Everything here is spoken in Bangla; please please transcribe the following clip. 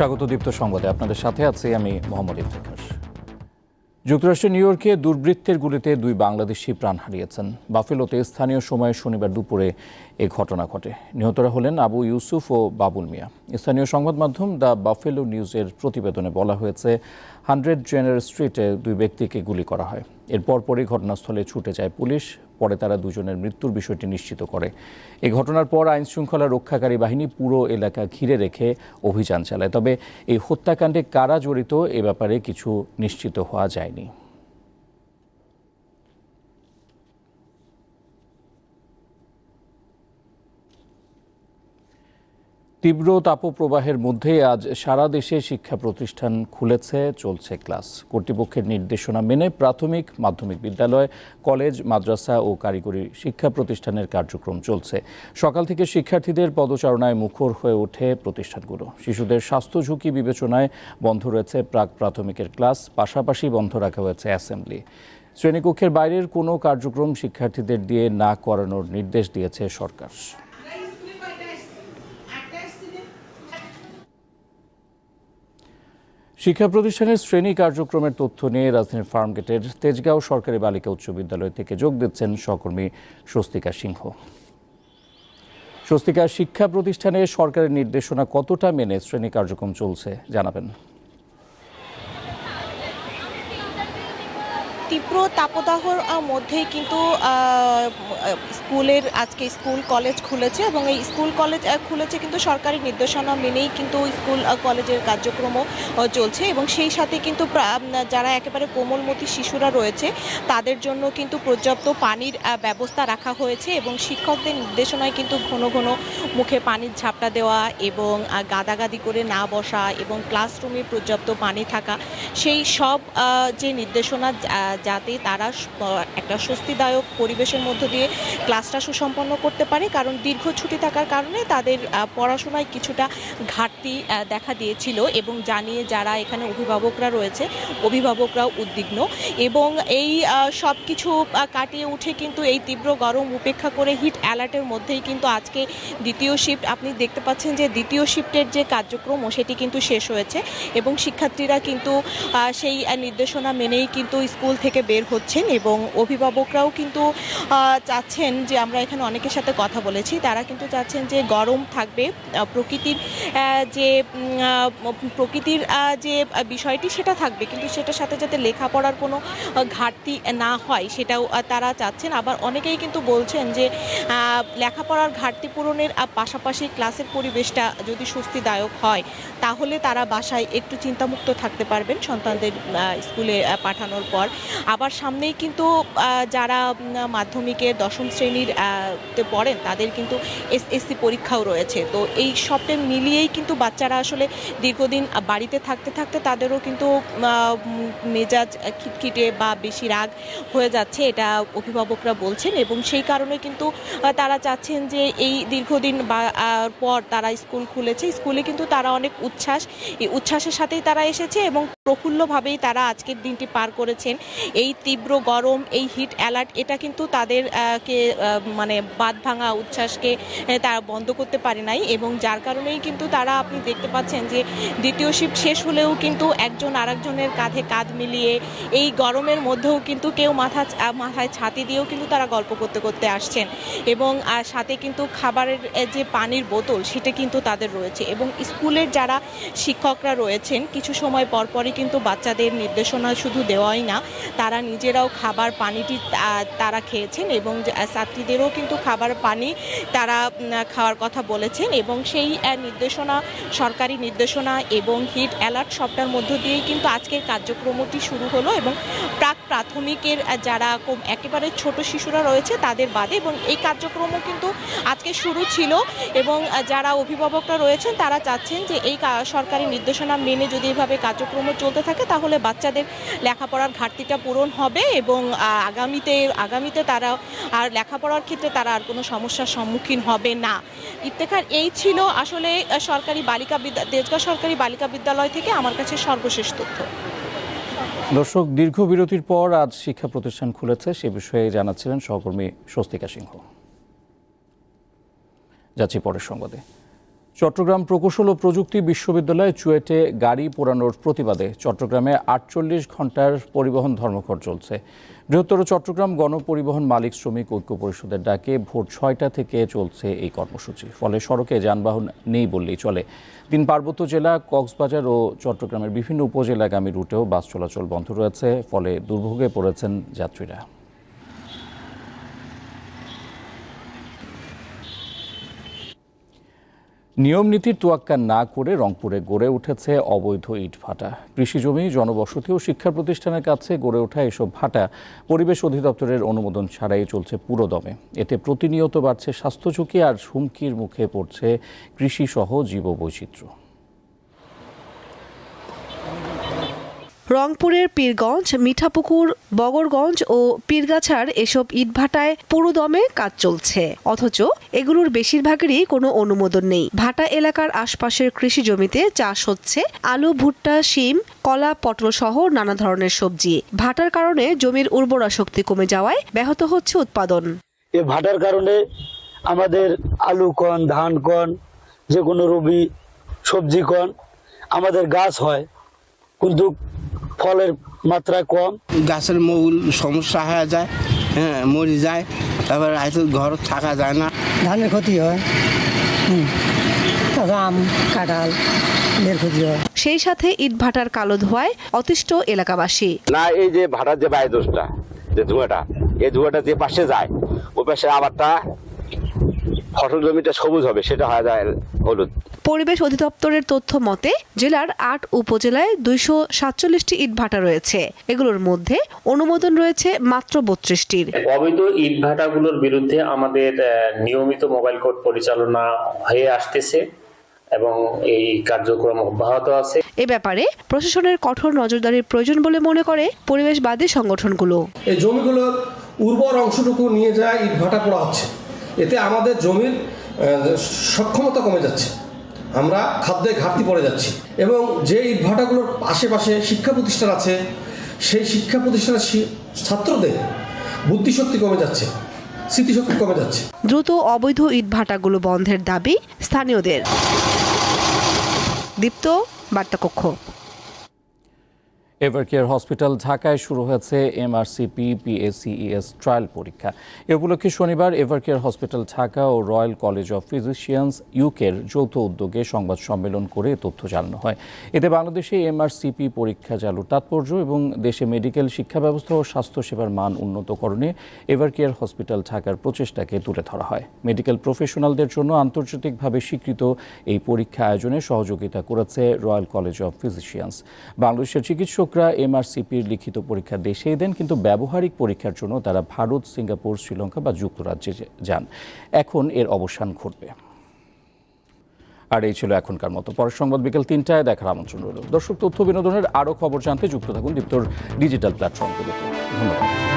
স্বাগত দীপ্ত সংবাদে। আপনাদের সাথে আছি আমি মোহাম্মদ ইফতেখার। যুক্তরাষ্ট্রের নিউ ইয়র্কে দুর্বৃত্তের গুলিতে দুই বাংলাদেশি প্রাণ হারিয়েছেন। বাফেলোতে স্থানীয় সময় শনিবার দুপুরে এ ঘটনা ঘটে। নিহতরা হলেন আবু ইউসুফ ও বাবুল মিয়া। স্থানীয় সংবাদ মাধ্যম দ্য বাফেলো নিউজের প্রতিবেদনে বলা হয়েছে, হান্ড্রেড জেনার স্ট্রিটে দুই ব্যক্তিকে গুলি করা হয়। এরপর পরই ঘটনাস্থলে ছুটে যায় পুলিশ। পরে তারা দুজনের মৃত্যুর বিষয়টি নিশ্চিত করে। এ ঘটনার পর আইন শৃঙ্খলা রক্ষাকারী বাহিনী পুরো এলাকা ঘিরে রেখে অভিযান চালায়। তবে এই হত্যাকাণ্ডে কারা জড়িত এ ব্যাপারে কিছু নিশ্চিত হওয়া যায়নি। তীব্র তাপপ্রবাহের মধ্যে আজ সারা দেশে শিক্ষা প্রতিষ্ঠান খুলেছে, চলছে ক্লাস। কর্তৃপক্ষের নির্দেশনা মেনে প্রাথমিক মাধ্যমিক বিদ্যালয়, কলেজ, মাদ্রাসা ও কারিগরি শিক্ষা প্রতিষ্ঠানের কার্যক্রম চলছে। সকাল থেকে শিক্ষার্থীদের পদচারণায় মুখর হয়ে ওঠে প্রতিষ্ঠানগুলো। শিশুদের স্বাস্থ্য ঝুঁকি বিবেচনায় বন্ধ রয়েছে প্রাক প্রাথমিকের ক্লাস, পাশাপাশি বন্ধ রাখা হয়েছে অ্যাসেম্বলি। শ্রেণীকক্ষের বাইরের কোনো কার্যক্রম শিক্ষার্থীদের দিয়ে না করানোর নির্দেশ দিয়েছে সরকার। শিক্ষা প্রতিষ্ঠানের শ্রেণি কার্যক্রমের তথ্য নিয়ে রাজধানীর ফার্মগেটের তেজগাঁও সরকারি বালিকা উচ্চ বিদ্যালয় থেকে যোগ দিচ্ছেন সহকর্মী স্বস্তিকা সিংহ। স্বস্তিকা, শিক্ষা প্রতিষ্ঠানে সরকারের নির্দেশনা কতটা মেনে শ্রেণি কার্যক্রম চলছে জানাবেন। তীব্র তাপদাহর মধ্যেই কিন্তু স্কুলের, আজকে স্কুল কলেজ খুলেছে এবং এই স্কুল কলেজ খুলেছে কিন্তু সরকারি নির্দেশনা মেনেই কিন্তু স্কুল কলেজের কার্যক্রমও চলছে এবং সেই সাথে কিন্তু যারা একেবারে কোমলমতি শিশুরা রয়েছে, তাদের জন্য কিন্তু পর্যাপ্ত পানির ব্যবস্থা রাখা হয়েছে এবং শিক্ষকদের নির্দেশনায় কিন্তু ঘন ঘন মুখে পানির ঝাপটা দেওয়া এবং গাদাগাদি করে না বসা এবং ক্লাসরুমে পর্যাপ্ত পানি থাকা, সেই সব যে নির্দেশনা যাতে তারা একটা স্বস্তিদায়ক পরিবেশের মধ্য দিয়ে ক্লাসটা সুসম্পন্ন করতে পারে। কারণ দীর্ঘ ছুটি থাকার কারণে তাদের পড়াশোনায় কিছুটা ঘাটতি দেখা দিয়েছিল এবং জানিয়ে যারা এখানে অভিভাবকরা রয়েছে, অভিভাবকরাও উদ্বিগ্ন। এবং এই সব কিছু কাটিয়ে উঠে কিন্তু এই তীব্র গরম উপেক্ষা করে হিট অ্যালার্টের মধ্যেই কিন্তু আজকে দ্বিতীয় শিফট আপনি দেখতে পাচ্ছেন যে দ্বিতীয় শিফটের যে কার্যক্রম সেটি কিন্তু শেষ হয়েছে এবং শিক্ষার্থীরা কিন্তু সেই নির্দেশনা মেনেই কিন্তু স্কুল থেকে বের হচ্ছেন এবং অভিভাবকরাও কিন্তু চাচ্ছেন যে আমরা এখানে অনেকের সাথে কথা বলেছি। তারা কিন্তু চাচ্ছেন যে গরম থাকবে। প্রকৃতির যে প্রকৃতির যে বিষয়টি সেটা থাকবে। কিন্তু সেটার সাথে যাতে লেখাপড়ার কোনো ঘাটতি না হয় সেটাও তারা চাচ্ছেন। আবার অনেকেই কিন্তু বলছেন যে লেখাপড়ার ঘাটতি পূরণের পাশাপাশি ক্লাসের পরিবেশটা যদি স্বস্তিদায়ক হয়, তাহলে তারা বাসায় একটু চিন্তামুক্ত থাকতে পারবেন সন্তানদের স্কুলে পাঠানোর পর। আবার সামনেই কিন্তু যারা মাধ্যমিকের দশম শ্রেণির তে পড়েন, তাদের কিন্তু এসএসসি পরীক্ষাও রয়েছে। তো এই সবটা মিলিয়েই কিন্তু বাচ্চারা আসলে দীর্ঘদিন বাড়িতে থাকতে থাকতে তাদেরও কিন্তু মেজাজ খিটখিটে বা বেশি রাগ হয়ে যাচ্ছে, এটা অভিভাবকরা বলছেন। এবং সেই কারণে কিন্তু তারা চাচ্ছেন যে এই দীর্ঘদিন বা পর তারা স্কুল খুলেছে, স্কুলে কিন্তু তারা অনেক উচ্ছ্বাস, এই উচ্ছ্বাসের সাথেই তারা এসেছে এবং প্রফুল্লভাবেই তারা আজকের দিনটি পার করেছেন। এই তীব্র গরম, এই হিট অ্যালার্ট এটা কিন্তু তাদের কে মানে বাদ ভাঙা উচ্ছ্বাসকে তারা বন্ধ করতে পারে নাই এবং যার কারণেই কিন্তু তারা, আপনি দেখতে পাচ্ছেন যে দ্বিতীয় শিফট শেষ হলেও কিন্তু একজন আরেকজনের কাঁধে কাঁধ মিলিয়ে এই গরমের মধ্যেও কিন্তু কেউ মাথা মাথায় ছাতি দিয়েও কিন্তু তারা গল্প করতে করতে আসছেন এবং সাথে কিন্তু খাবারের যে পানির বোতল সেটা কিন্তু তাদের রয়েছে এবং স্কুলের যারা শিক্ষকরা রয়েছেন, কিছু সময় পরপরই কিন্তু বাচ্চাদের নির্দেশনা শুধু দেওয়াই না, তারা নিজেরাও খাবার পানিটি তারা খেয়েছেন এবং ছাত্রীদেরও কিন্তু খাবার পানি তারা খাওয়ার কথা বলেছেন এবং সেই নির্দেশনা, সরকারি নির্দেশনা এবং হিট অ্যালার্ট সবটার মধ্য দিয়েই কিন্তু আজকের কার্যক্রমটি শুরু হলো এবং প্রাক প্রাথমিকের যারা একেবারে ছোট শিশুরা রয়েছে তাদের বাদে এবং এই কার্যক্রমও কিন্তু আজকে শুরু ছিল এবং যারা অভিভাবকরা রয়েছেন তারা চাচ্ছেন যে এই সরকারি নির্দেশনা মেনে যদি এভাবে কার্যক্রম চলতে থাকে, তাহলে বাচ্চাদের লেখাপড়ার ঘাটতিটা পূরণ হবে এবং আগামীতে আগামীতে তারা আর লেখাপড়ার ক্ষেত্রে তারা আর কোনো সমস্যার সম্মুখীন হবে না। ইফতেখার এই ছিল আসলে সরকারি বালিকা বিদ্যা তেজগাঁ সরকারি বালিকা বিদ্যালয় থেকে আমার কাছে সর্বশেষ তথ্য। দর্শক, দীর্ঘ বিরতির পর আজ শিক্ষা প্রতিষ্ঠান খুলেছে, সে বিষয়ে জানাচ্ছিলেন সহকর্মী স্বস্তিকা সিংহ। যাচ্ছি পরের সংবাদে। চট্টগ্রাম প্রকৌশল ও প্রযুক্তি বিশ্ববিদ্যালয়ে চুয়েটে গাড়ি পোড়ানোর প্রতিবাদে চট্টগ্রামে আটচল্লিশ ঘণ্টার পরিবহন ধর্মঘট চলছে। বৃহত্তর চট্টগ্রাম গণপরিবহন মালিক শ্রমিক ঐক্য পরিষদের ডাকে ভোর ছয়টা থেকে চলছে এই কর্মসূচি। ফলে সড়কে যানবাহন নেই বললেই চলে। তিন পার্বত্য জেলা, কক্সবাজার ও চট্টগ্রামের বিভিন্ন উপজেলাগামী রুটেও বাস চলাচল বন্ধ রয়েছে। ফলে দুর্ভোগে পড়েছেন যাত্রীরা। নিয়ম নীতির তোয়াক্কা না করে রংপুরে গড়ে উঠেছে অবৈধ ইট ভাটা। কৃষিজমি জনবসতি ও শিক্ষা প্রতিষ্ঠানের কাছে গড়ে ওঠা এসব ভাটা পরিবেশ অধিদপ্তরের অনুমোদন ছাড়াই চলছে পুরোদমে। এতে প্রতিনিয়ত বাড়ছে স্বাস্থ্য ঝুঁকি আর হুমকির মুখে পড়ছে কৃষিসহ জীববৈচিত্র্য। রংপুরের পীরগঞ্জ, মিঠাপুকুর, বগরগঞ্জ ও পীরগাছার এসব ইটভাটায় পুরোদমে কাজ চলছে। অথচ এগুলোর বেশিরভাগেরই কোনো অনুমোদন নেই। ভাটা এলাকার আশপাশের কৃষি জমিতে চাষ হচ্ছে আলু, ভুট্টা, শিম, কলা, পটল সহ নানা ধরনের সবজি। ভাটার কারণে জমির উর্বরা শক্তি কমে যাওয়ায় ব্যাহত হচ্ছে উৎপাদন। এই ভাটার কারণে আমাদের আলু কন, ধান কন, যে কোনো রবি, সবজি কন, আমাদের গাছ হয়। কিন্তু ফলের মাত্রা কম। গাছের মূল সমস্যা হয়ে যায় হ্যাঁ মরে যায় তারপর হয়তো ঘর থাকা যায় না। ধানের ক্ষতি হয় আম কাঁঠাল ক্ষতি হয়। সেই সাথে ইট ভাটার কালো ধোঁয়ায় অতিষ্ঠ এলাকাবাসী। না এই যে ভাটার যে বায়ুদোষটা যে ধোঁয়াটা এই ধোঁয়াটা যে পাশে যায় ওই পাশে আবারটা ফসল জমিটা সবুজ হবে সেটা হয়ে যায় হলুদ। পরিবেশ অধিদপ্তরের তথ্য মতে জেলার আট উপজেলায় দুইশো সাতচল্লিশটি ইট ইটভাটা রয়েছে। এগুলোর মধ্যে অনুমোদন রয়েছে মাত্র বত্রিশটির। অবৈধ ইট ইটভাটাগুলোর বিরুদ্ধে আমাদের নিয়মিত মোবাইল কোর্ট পরিচালনা হয়ে আসতেছে এবং এই কার্যক্রম অব্যাহত আছে। এ ব্যাপারে প্রশাসনের কঠোর নজরদারির প্রয়োজন বলে মনে করে পরিবেশবাদী সংগঠনগুলো। এই জমিগুলোর উর্বর অংশটুকু নিয়ে যায় ইট ভাটা পড়া হচ্ছে। এতে আমাদের জমির সক্ষমতা কমে যাচ্ছে। আমরা খাদ্যে ঘাটতি পড়ে যাচ্ছি। এবং যে ইট ভাটাগুলোর আশেপাশে শিক্ষা প্রতিষ্ঠান আছে, সেই শিক্ষা প্রতিষ্ঠানের ছাত্রদের বুদ্ধিশক্তি কমে যাচ্ছে, স্মৃতিশক্তি কমে যাচ্ছে। দ্রুত অবৈধ ইটভাটাগুলো বন্ধের দাবি স্থানীয়দের। দীপ্ত বার্তাকক্ষ। এভারকেয়ার হসপিটাল ঢাকায় শুরু হয়েছে এমআরসিপি পিএসিইএস ট্রায়াল পরীক্ষা। এ উপলক্ষে শনিবার এভারকেয়ার হসপিটাল ঢাকা ও রয়্যাল কলেজ অফ ফিজিশিয়ানস ইউকের যৌথ উদ্যোগে সংবাদ সম্মেলন করে তথ্য জানানো হয়। এতে বাংলাদেশে এমআরসিপি পরীক্ষা চালুর তাৎপর্য এবং দেশে মেডিকেল শিক্ষা ব্যবস্থা ও স্বাস্থ্যসেবার মান উন্নতকরণে এভারকেয়ার হসপিটাল ঢাকার প্রচেষ্টাকে তুলে ধরা হয়। মেডিকেল প্রফেশনালদের জন্য আন্তর্জাতিকভাবে স্বীকৃত এই পরীক্ষা আয়োজনে সহযোগিতা করেছে রয়্যাল কলেজ অফ ফিজিশিয়ানস বাংলাদেশের চিকিৎসকরা এমআরসিপির লিখিত পরীক্ষা দেশেই দেন, কিন্তু ব্যবহারিক পরীক্ষার জন্য তারা ভারত, সিঙ্গাপুর, শ্রীলঙ্কা বা যুক্তরাজ্যে যান। এখন এর অবসান ঘটবে। আর এই ছিল এখনকার মতো। পরের সংবাদ বিকেল তিনটায় দেখার আমন্ত্রণ রইল। দর্শক তথ্য, বিনোদনের আরও খবর জানতে যুক্ত থাকুন দীপ্তর ডিজিটাল প্ল্যাটফর্মগুলোতে। ধন্যবাদ।